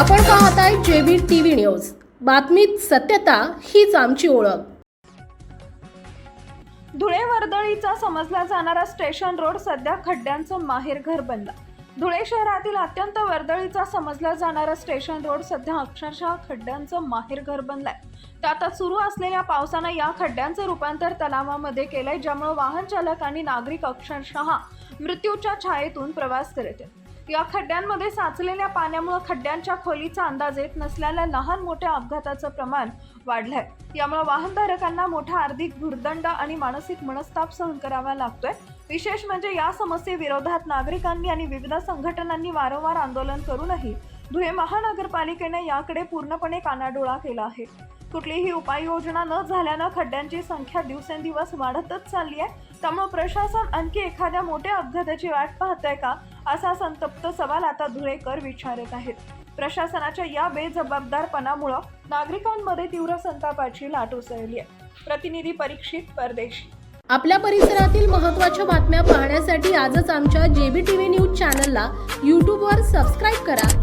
आपण पाहत आहे जेबी टीव्ही न्यूज. बातमीत सत्यता हीच आमची ओळख. धुळे वर्दळीचा समजला जाणारा स्टेशन रोड सध्या खड्ड्यांचं माहेरघर बनला. धुळे शहरातील अत्यंत वर्दळीचा समजला जाणारा स्टेशन रोड सध्या अक्षरशः खड्ड्यांचं माहेरघर बनलाय. त्यात सुरू असलेल्या पावसानं या खड्ड्यांचं रूपांतर तलावामध्ये केलंय ज्यामुळे वाहन चालक आणि नागरिक अक्षरशः मृत्यूच्या छायेतून प्रवास करत आहेत. या खड्ड्यांमध्ये साचलेल्या पाण्यामुळे खड्ड्यांच्या खोलीचा अंदाज येत नसल्यानं लहान मोठ्या अपघाताचं प्रमाण वाढलंय. यामुळे वाहनधारकांना मोठा आर्थिक भुर्दंड आणि मानसिक मनस्ताप सहन करावा लागतोय. विशेष म्हणजे या समस्येविरोधात नागरिकांनी आणि विविध संघटनांनी वारंवार आंदोलन करूनही धुळे महानगरपालिकेने याकडे पूर्णपणे कानाडोळा केला आहे. कुठलीही उपाययोजना न झाल्यानं खड्ड्यांची संख्या दिवसेंदिवस वाढतच चालली आहे त्यामुळे प्रशासन आणखी एखाद्या मोठ्या अपघाताची वाट पाहत आहे का? असा संतप्त सवाल आता धुळेकर विचारत आहेत. प्रशासनाच्या या बेजबाबदारपणामुळं नागरिकांमध्ये तीव्र संतापाची लाट उसळली आहे. प्रतिनिधी परीक्षित परदेशी. आपल्या परिसरातील महत्त्वाच्या बातम्या पाहण्यासाठी आजच आमच्या जेबी टीव्ही न्यूज चॅनलला यूट्यूबवर सबस्क्राईब करा. करा